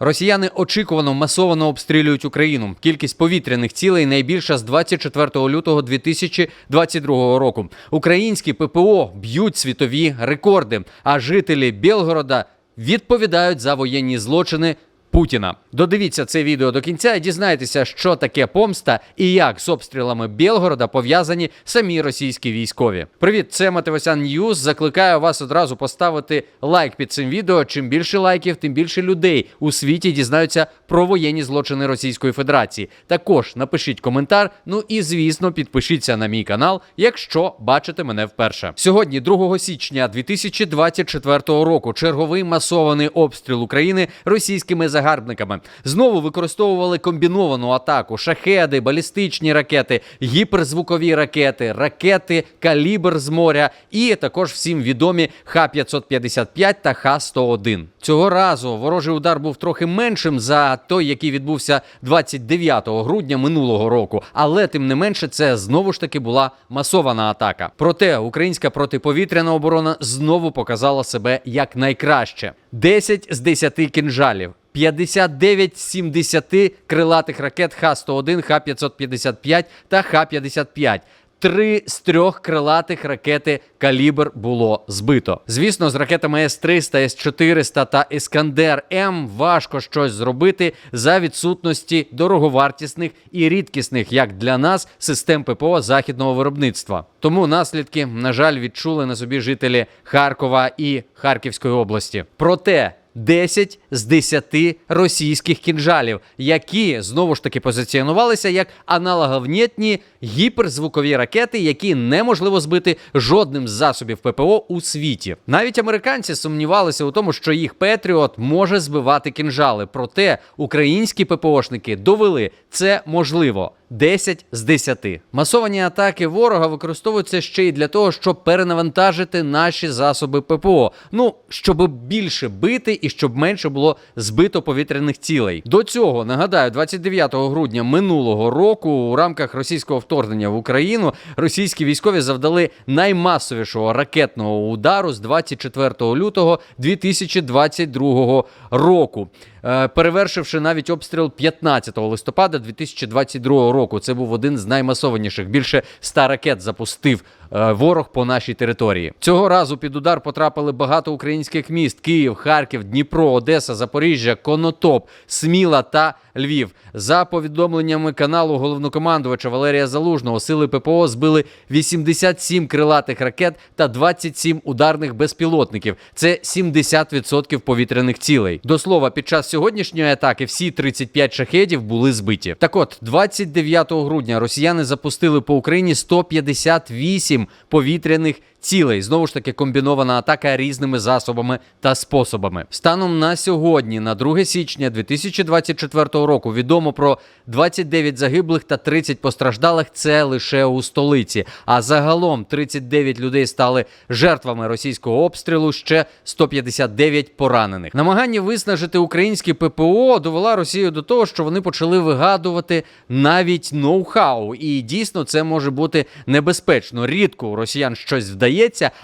Росіяни очікувано масово обстрілюють Україну. Кількість повітряних цілей найбільша з 24 лютого 2022 року. Українські ППО б'ють світові рекорди, а жителі Білгорода відповідають за воєнні злочини. Путіна додивіться це відео до кінця і дізнайтеся, що таке помста і як з обстрілами Білгорода пов'язані самі російські військові. Привіт, це Матевосян Ньюз. Закликаю вас одразу поставити лайк під цим відео. Чим більше лайків, тим більше людей у світі дізнаються про воєнні злочини Російської Федерації. Також напишіть коментар. Ну і звісно, підпишіться на мій канал, якщо бачите мене вперше. Сьогодні, 2 січня 2024 року, черговий масований обстріл України російськими загарбниками. Знову використовували комбіновану атаку: шахеди, балістичні ракети, гіперзвукові ракети, ракети калібр з моря і також всім відомі Х-555 та Х-101. Цього разу ворожий удар був трохи меншим за той, який відбувся 29 грудня минулого року, але тим не менше це знову ж таки була масована атака. Проте українська протиповітряна оборона знову показала себе як найкраще: 10 з 10 кінжалів. 59 з 70 крилатих ракет Х-101, Х-555 та Х-55. Три з трьох крилатих ракети калібр було збито. Звісно, з ракетами С-300, С-400 та Іскандер М важко щось зробити за відсутності дороговартісних і рідкісних, як для нас, систем ППО західного виробництва. Тому наслідки, на жаль, відчули на собі жителі Харкова і Харківської області. Проте 10 з 10 російських кінжалів, які знову ж таки позиціонувалися як аналоговнєтні гіперзвукові ракети, які неможливо збити жодним з засобів ППО у світі. Навіть американці сумнівалися у тому, що їх Петріот може збивати кінжали. Проте українські ППОшники довели це можливо. 10 з 10. Масовані атаки ворога використовуються ще й для того, щоб перенавантажити наші засоби ППО. Ну, щоб більше бити і щоб менше було збито повітряних цілей. До цього нагадаю, 29 грудня минулого року у рамках російського вторгнення в Україну російські військові завдали наймасовішого ракетного удару з 24 лютого 2022 року. Е, перевершивши навіть обстріл 15 листопада 2022 року. Це був один з наймасованіших. Більше 100 ракет запустив ворог по нашій території. Цього разу під удар потрапили багато українських міст: Київ, Харків, Дніпро, Одеса, Запоріжжя, Конотоп, Сміла та Львів. За повідомленнями каналу головнокомандувача Валерія Залужного, сили ППО збили 87 крилатих ракет та 27 ударних безпілотників. Це 70% повітряних цілей. До слова, під час сьогоднішньої атаки всі 35 шахедів були збиті. Так от, 29 грудня росіяни запустили по Україні 158 повітряних цілей. Знову ж таки, комбінована атака різними засобами та способами. Станом на сьогодні, на 2 січня 2024 року, відомо про 29 загиблих та 30 постраждалих. Це лише у столиці. А загалом 39 людей стали жертвами російського обстрілу. Ще 159 поранених. Намагання виснажити українські ППО довела Росію до того, що вони почали вигадувати навіть ноу-хау. І дійсно це може бути небезпечно. Рідко у росіян щось вдається,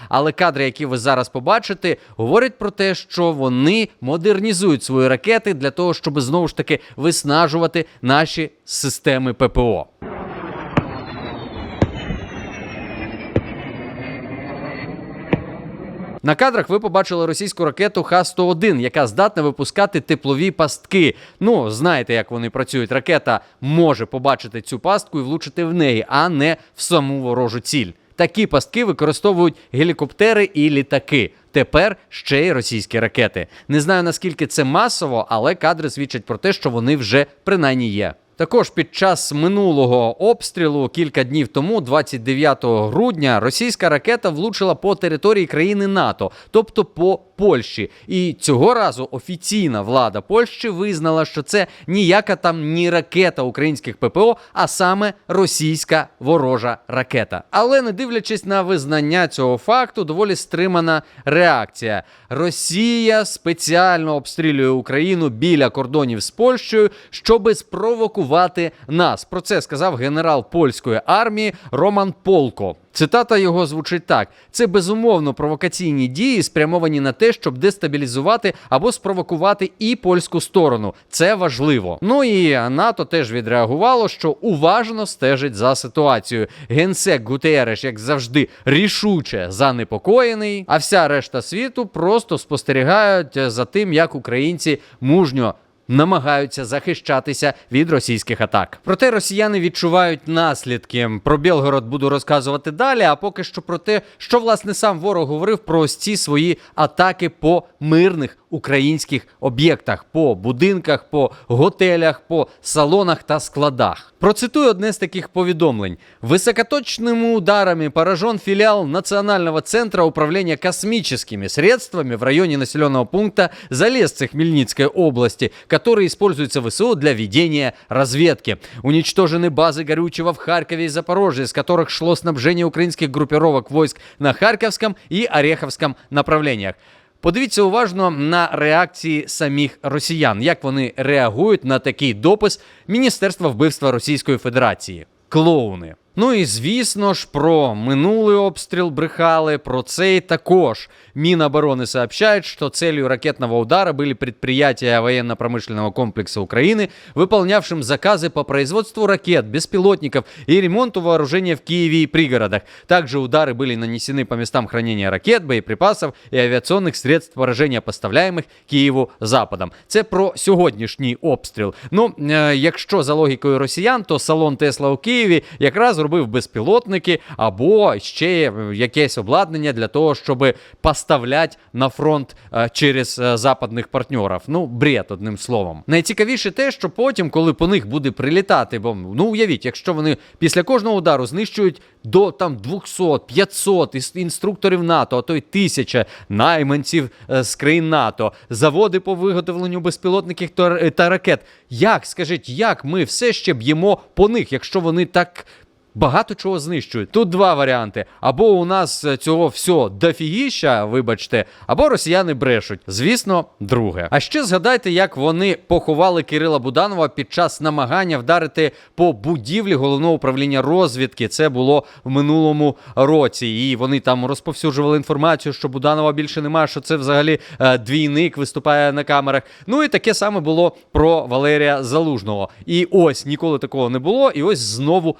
але кадри, які ви зараз побачите, говорять про те, що вони модернізують свої ракети для того, щоб знову ж таки виснажувати наші системи ППО. На кадрах ви побачили російську ракету Х-101, яка здатна випускати теплові пастки. Ну, знаєте, як вони працюють. Ракета може побачити цю пастку і влучити в неї, а не в саму ворожу ціль. Такі пастки використовують гелікоптери і літаки. Тепер ще й російські ракети. Не знаю наскільки це масово, але кадри свідчать про те, що вони вже принаймні є. Також під час минулого обстрілу кілька днів тому, 29 грудня, російська ракета влучила по території країни НАТО, тобто по Польщі. І цього разу офіційна влада Польщі визнала, що це ніяка там ні ракета українських ППО, а саме російська ворожа ракета. Але не дивлячись на визнання цього факту, доволі стримана реакція. Росія спеціально обстрілює Україну біля кордонів з Польщею, щоби спровокувати нас. Про це сказав генерал польської армії Роман Полко. Цитата його звучить так: це безумовно провокаційні дії, спрямовані на те, щоб дестабілізувати або спровокувати і польську сторону. Це важливо. Ну і НАТО теж відреагувало, що уважно стежить за ситуацією. Генсек Гутереш, як завжди, рішуче занепокоєний. А вся решта світу просто спостерігають за тим, як українці мужньо намагаються захищатися від російських атак. Проте росіяни відчувають наслідки. Про Білгород буду розказувати далі. А поки що про те, що власне сам ворог говорив про ось ці свої атаки по мирних українських об'єктах, по будинках, по готелях, по салонах та складах. Процитую одне з таких повідомлень: високоточними ударами поражен филиал Национального центра управления космическими средствами в районе населенного пункта Залесцы Хмельницкой области, который используется ВСУ для ведения разведки. Уничтожены базы горючего в Харькове и Запорожье, из которых шло снабжение украинских группировок войск на Харьковском и Ореховском направлениях. Подивіться уважно на реакції самих росіян, як вони реагують на такий допис Міністерства вбивства Російської Федерації. Клоуни. Ну і звісно ж, про минулий обстріл брехали, про цей також. Минобороны сообщает, что целью ракетного удара были предприятия военно-промышленного комплекса Украины, выполнявшим заказы по производству ракет, беспилотников и ремонту вооружения в Киеве и пригородах. Также удары были нанесены по местам хранения ракет, боеприпасов и авиационных средств поражения, поставляемых Києву Западом. Це про сьогоднішній обстріл. Ну, е, якщо за логікою росіян, то салон Тесла у Києві якраз робив безпілотники або ще е, якесь обладнання для того, щоб поставляти на фронт е, через е, западних партнерів. Ну, бред, одним словом. Найцікавіше те, що потім, коли по них буде прилітати, бо ну уявіть, якщо вони після кожного удару знищують до там 200, 500 інструкторів НАТО, а то й тисяча найманців з країн НАТО, заводи по виготовленню безпілотників та ракет. Як скажіть, як ми все ще б'ємо по них, якщо вони так багато чого знищують. Тут два варіанти: або у нас е, цього все дофігіща, вибачте, або росіяни брешуть. Звісно, друге. А ще згадайте, як вони поховали Кирила Буданова під час намагання вдарити по будівлі головного управління розвідки. Це було в минулому році. І вони там розповсюджували інформацію, що Буданова більше немає, що це взагалі е, двійник виступає на камерах. Ну і таке саме було про Валерія Залужного. І ось ніколи такого не було, і ось знову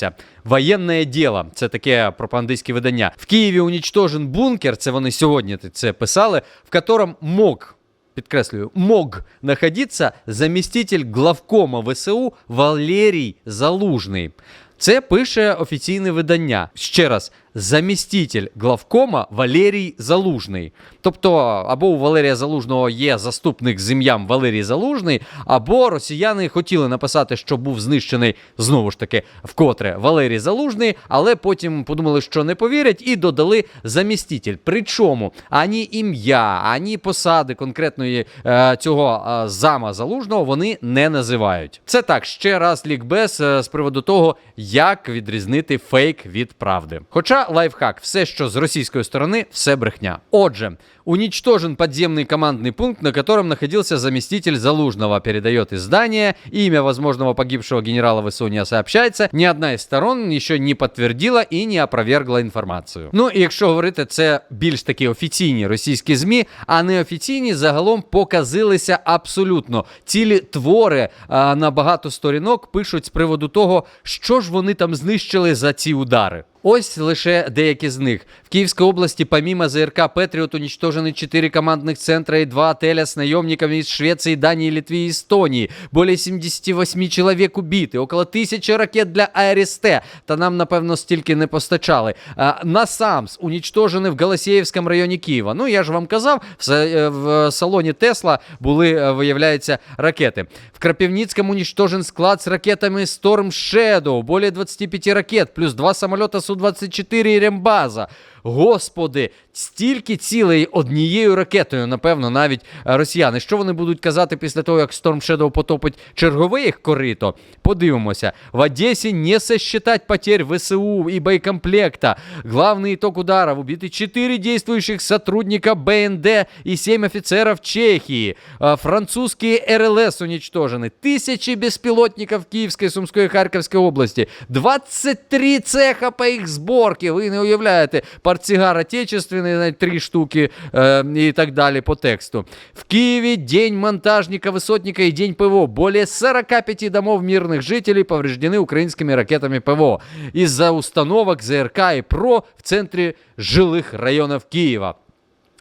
трапилося. Воєнне діло це таке пропагандистське видання. В Києві унічтожен бункер. Це вони сьогодні це писали, в котором мог. Підкреслюю, мог находиться заміститель главкома ВСУ Валерій Залужний. Це пише офіційне видання. Ще раз, заміститель главкома Валерій Залужний. Тобто, або у Валерія Залужного є заступник з ім'ям Валерій Залужний, або росіяни хотіли написати, що був знищений знову ж таки вкотре Валерій Залужний, але потім подумали, що не повірять, і додали заміститель. Причому ані ім'я, ані посади конкретної е, цього е, зама залужного вони не називають. Це так ще раз лікбез е, з приводу того, як відрізнити фейк від правди. Хоча лайфхак, все, що з російської сторони, все брехня. Отже, уничтожен подземный командный пункт, на котором находился заместитель Залужного, передает издание. Имя возможного погибшего генерала ВСУ не сообщается. Ни одна из сторон еще не подтвердила і не опровергла інформацію. Ну і якщо говорити, це більш такі офіційні російські змі, а неофіційні загалом показилися абсолютно. Цілі твори а, на багато сторінок пишуть з приводу того, що ж вони там знищили за ці удари. Ось лише деякі з них. В Киевской области помимо ЗРК «Патриот» уничтожены 4 командных центра и 2 отеля с наемниками из Швеции, Дании, Литвы и Эстонии. Более 78 человек убиты, около тисячі ракет для АРСТ, та нам, напевно, стільки не постачали. А, На САМС уничтожены в Голосіївському районі Києва. Ну, я ж вам казав, в, са- е, в салоні Тесла були, е, виявляється, ракети. В Крапивницком уничтожен склад с ракетами Storm Shadow, более 25 ракет, плюс два самолета Су-24 и Рембаза. господи, стільки цілей однією ракетою, напевно, навіть е, росіяни. Що вони будуть казати після того, як Storm Shadow потопить чергове їх корито? Подивимося. В Одесі не сосчитать потерь ВСУ и боекомплекта. Главный итог удара. Убиты 4 действующих сотрудника БНД и 7 офицеров Чехии. А, Французские РЛС уничтожены. Тысячи беспилотников Киевской, Сумской и Харьковской области. 23 цеха по их сборке. Ви не уявляєте. Портсигар отечественный, на 3 штуки э, и так далее по тексту. В Киеве день монтажника, высотника и день ПВО. Более 45 домов мирных жителей повреждены украинскими ракетами ПВО из-за установок ЗРК и ПРО в центре жилых районов Киева.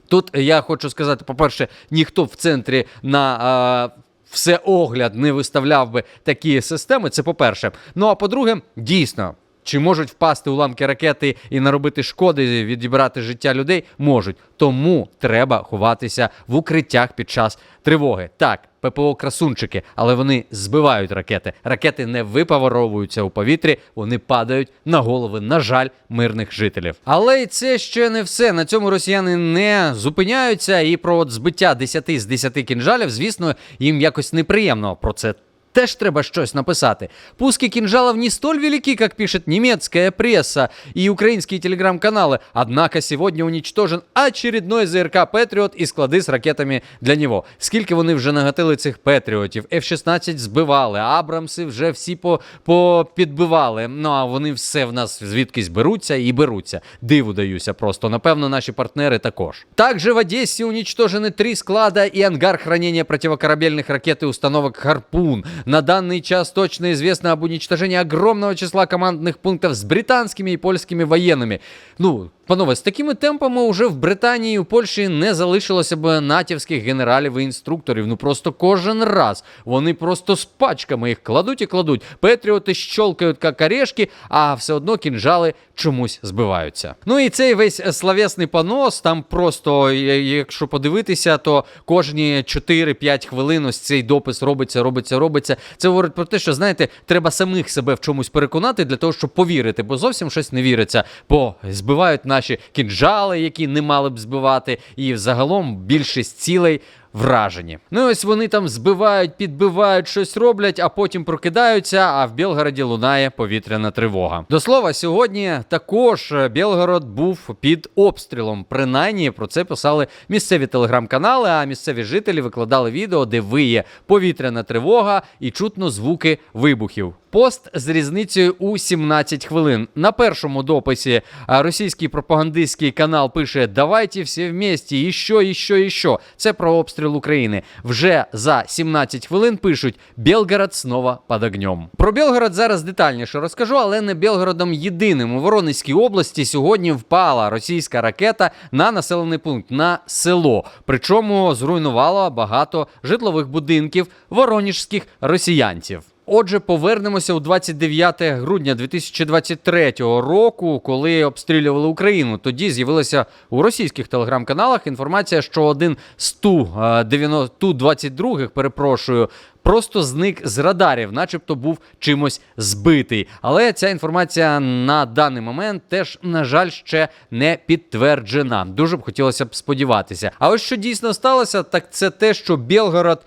Тут я хочу сказати, по-перше, ніхто в центрі на а, все огляд не виставляв би такі системи. Це по-перше. Ну а по-друге, дійсно. Чи можуть впасти уламки ракети і наробити шкоди, відібрати життя людей? Можуть. Тому треба ховатися в укриттях під час тривоги. Так, ППО красунчики, але вони збивають ракети. Ракети не випаворовуються у повітрі, вони падають на голови, на жаль, мирних жителів. Але й це ще не все. На цьому росіяни не зупиняються. І про от збиття 10 з 10 кінжалів, звісно, їм якось неприємно про це Теж треба щось написати. Пуски кинжалов не столь велики, как пишет немецкая пресса и украинские телеграм-каналы, однако сегодня уничтожен очередной ЗРК Петріот і склади з ракетами для нього. Скільки вони вже нагатили цих Петріотів? F-16 збивали, Абрамси вже всі по, попідбивали. Ну а вони все в нас звідкись беруться і беруться. Диву даюся просто. Напевно, наші партнери також. Также в Одессе уничтожены три склада и ангар хранения противокорабельных ракет и установок «Харпун». На данный час точно известно об уничтожении огромного числа командных пунктов с британскими и польскими военными. Ну, Панове, з такими темпами вже в Британії і у Польщі не залишилося б натівських генералів і інструкторів. Ну просто кожен раз вони просто з пачками їх кладуть і кладуть. Петріоти щолкають як орешки, а все одно кінжали чомусь збиваються. Ну і цей весь словесний понос, там просто, якщо подивитися, то кожні 4-5 хвилин ось цей допис робиться, робиться, робиться. Це говорить про те, що знаєте, треба самих себе в чомусь переконати для того, щоб повірити, бо зовсім щось не віриться. Бо збивають наші кінжали, які не мали б збивати, і взагалом більшість цілей. Вражені. Ну ось вони там збивають, підбивають, щось роблять, а потім прокидаються. А в Білгороді лунає повітряна тривога. До слова, сьогодні також Білгород був під обстрілом. Принаймні про це писали місцеві телеграм-канали. А місцеві жителі викладали відео, де виє повітряна тривога і чутно звуки вибухів. Пост з різницею у 17 хвилин. На першому дописі російський пропагандистський канал пише: Давайте всі вместе, і що, і що, і що. Це про обстріл України. Вже за 17 хвилин пишуть: Белгород снова під огнем. Про Белгород зараз детальніше розкажу, але не Белгородом єдиним. У Воронезькій області сьогодні впала російська ракета на населений пункт на село. Причому зруйнувала багато житлових будинків воронежських росіянців. Отже, повернемося у 29 грудня 2023 року, коли обстрілювали Україну. Тоді з'явилася у російських телеграм-каналах інформація, що один з ту 22 перепрошую. Просто зник з радарів, начебто був чимось збитий. Але ця інформація на даний момент теж, на жаль, ще не підтверджена. Дуже б хотілося б сподіватися. А ось що дійсно сталося, так це те, що Білгород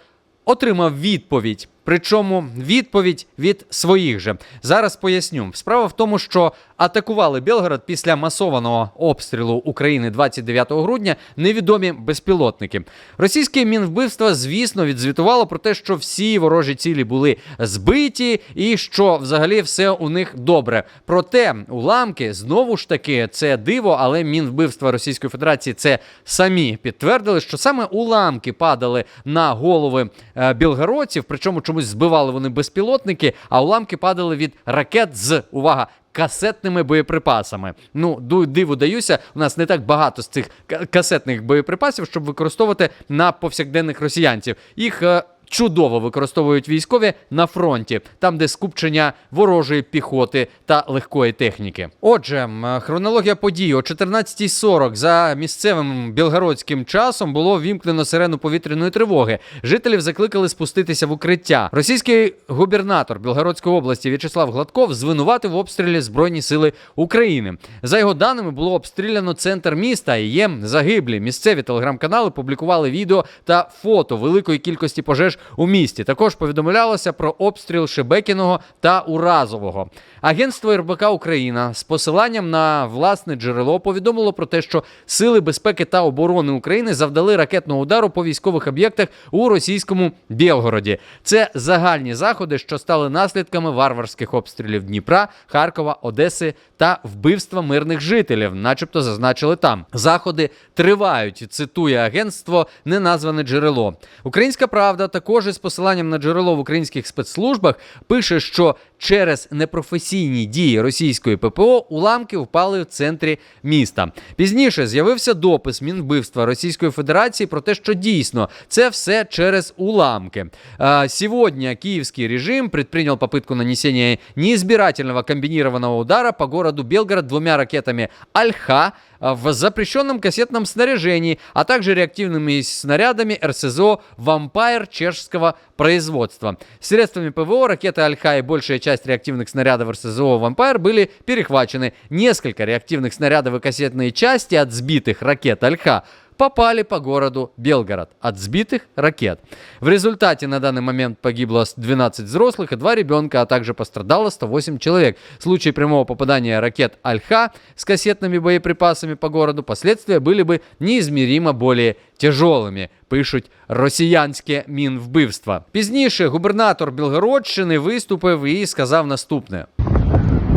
отримав відповідь. Причому відповідь від своїх же. Зараз поясню. Справа в тому, що атакували Белгород після масованого обстрілу України 29 грудня невідомі безпілотники. Російське мінвбивство, звісно, відзвітувало про те, що всі ворожі цілі були збиті, і що взагалі все у них добре. Проте уламки знову ж таки це диво, але мінвбивства Російської Федерації це самі підтвердили, що саме уламки падали на голови е, білгородців, причому чому чомусь збивали вони безпілотники, а уламки падали від ракет з увага. Касетними боєприпасами. Ну, диву даюся, у нас не так багато з цих касетних боєприпасів, щоб використовувати на повсякденних росіянців. Їх е, чудово використовують військові на фронті, там, де скупчення ворожої піхоти та легкої техніки. Отже, хронологія подій о 14.40 за місцевим білгородським часом було вімкнено сирену повітряної тривоги. Жителів закликали спуститися в укриття. Російський губернатор Білгородської області В'ячеслав Гладков звинуватив в обстрілі Збройні сили України. За його даними, було обстріляно центр міста і є загиблі. Місцеві телеграм-канали публікували відео та фото великої кількості пожеж у місті. Також повідомлялося про обстріл Шебекіного та Уразового. Агентство РБК Україна з посиланням на власне джерело повідомило про те, що сили безпеки та оборони України завдали ракетного удару по військових об'єктах у російському Білгороді. Це загальні заходи, що стали наслідками варварських обстрілів Дніпра, Харкова, Одеси та вбивства мирних жителів, начебто зазначили там. Заходи тривають. Цитує агентство неназване джерело. Українська правда також із посиланням на джерело в українських спецслужбах пише, що через непрофесійні дії російської ППО уламки впали в центрі міста. Пізніше з'явився допис Мінвбивства Російської Федерації про те, що дійсно це все через уламки. А, Сегодня киевский режим предпринял попытку нанесения неизбирательного комбинированного удара по городу Белгород двумя ракетами «Альха» в запрещенном кассетном снаряжении, а также реактивными снарядами РСЗО «Вампайр» чешского производства. Средствами ПВО ракеты «Альха» и большая часть реактивных снарядов РСЗО «Вампайр» были перехвачены. Несколько реактивных снарядов и кассетные части от сбитых ракет «Альха» попали по городу Белгород от сбитых ракет. В результате на данный момент погибло 12 взрослых и 2 ребенка, а также пострадало 108 человек. В случае прямого попадания ракет «Альха» с кассетными боеприпасами по городу последствия были бы неизмеримо более тяжелыми, пишуть росіянське мінвбивство. Пізніше губернатор Білгородщини виступив і сказав наступне: К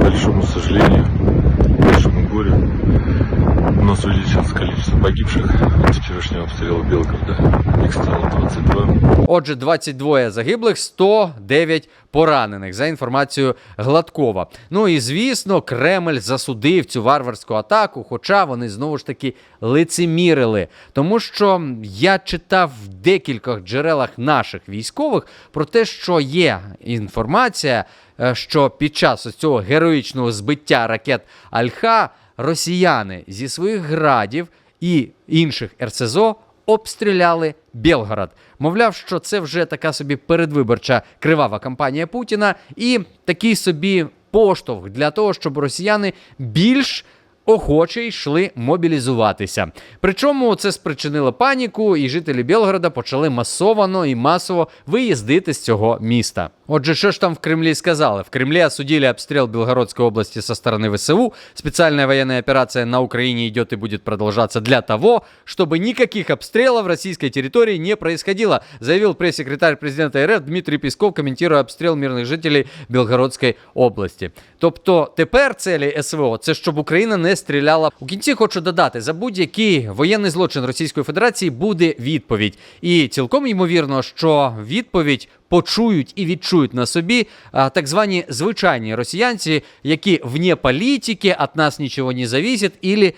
большому сожалению, к большому горю, у нас увеличилось количество погибших от вчерашнего обстрела Белгорода. Их стало 22. Отже, 22 загиблих, 109 поранених за інформацією Гладкова. Ну і звісно, Кремль засудив цю варварську атаку, хоча вони знову ж таки лицемірили. Тому що я читав в декількох джерелах наших військових про те, що є інформація, е, що під час ось цього героїчного збиття ракет Альха росіяни зі своїх градів і інших РСЗО обстріляли Белгород. Мовляв, що це вже така собі передвиборча кривава кампанія Путіна і такий собі поштовх для того, щоб росіяни більш охоче йшли мобілізуватися. Причому це спричинило паніку, і жителі Білгорода почали масовано і масово виїздити з цього міста. Отже, що ж там в Кремлі сказали? В Кремле осудили обстрел Белгородской области со стороны ВСУ. Специальная военная операция на Украине идет и будет продолжаться для того, чтобы никаких обстрелов российской территории не происходило, заявил пресс-секретарь президента РФ Дмитрий Песков, комментируя обстрел мирних жителей Білгородської області. Тобто тепер цілі СВО це щоб Україна не стріляла. У кінці хочу додати, за будь-який воєнний злочин Російської Федерації буде відповідь. І цілком ймовірно, що відповідь почують і відчують на собі а, так звані звичайні росіянці, які вне політики, від нас нічого не зависить, ілі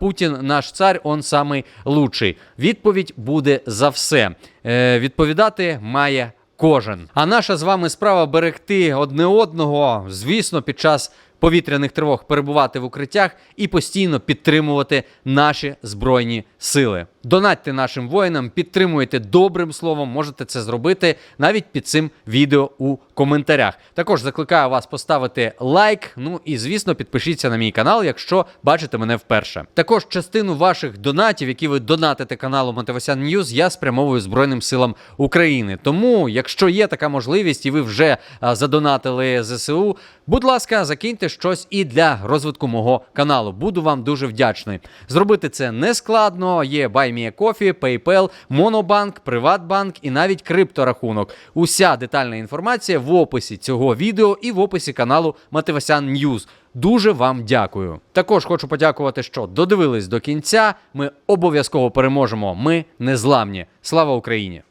Путін наш цар, он самий лучший. Відповідь буде за все. Е, відповідати має кожен. А наша з вами справа берегти одне одного, звісно, під час повітряних тривог перебувати в укриттях і постійно підтримувати наші збройні сили. Донатьте нашим воїнам, підтримуйте добрим словом. Можете це зробити навіть під цим відео у коментарях. Також закликаю вас поставити лайк. Ну і звісно, підпишіться на мій канал, якщо бачите мене вперше. Також частину ваших донатів, які ви донатите каналу Мотивасян Ньюз, я спрямовую Збройним силам України. Тому, якщо є така можливість, і ви вже задонатили ЗСУ, будь ласка, закиньте щось і для розвитку мого каналу. Буду вам дуже вдячний. Зробити це не складно. Є BuyMeACoffee, PayPal, Monobank, Приватбанк і навіть крипторахунок. Уся детальна інформація в описі цього відео і в описі каналу Мативасян Ньюз. Дуже вам дякую. Також хочу подякувати, що додивились до кінця. Ми обов'язково переможемо. Ми незламні. Слава Україні!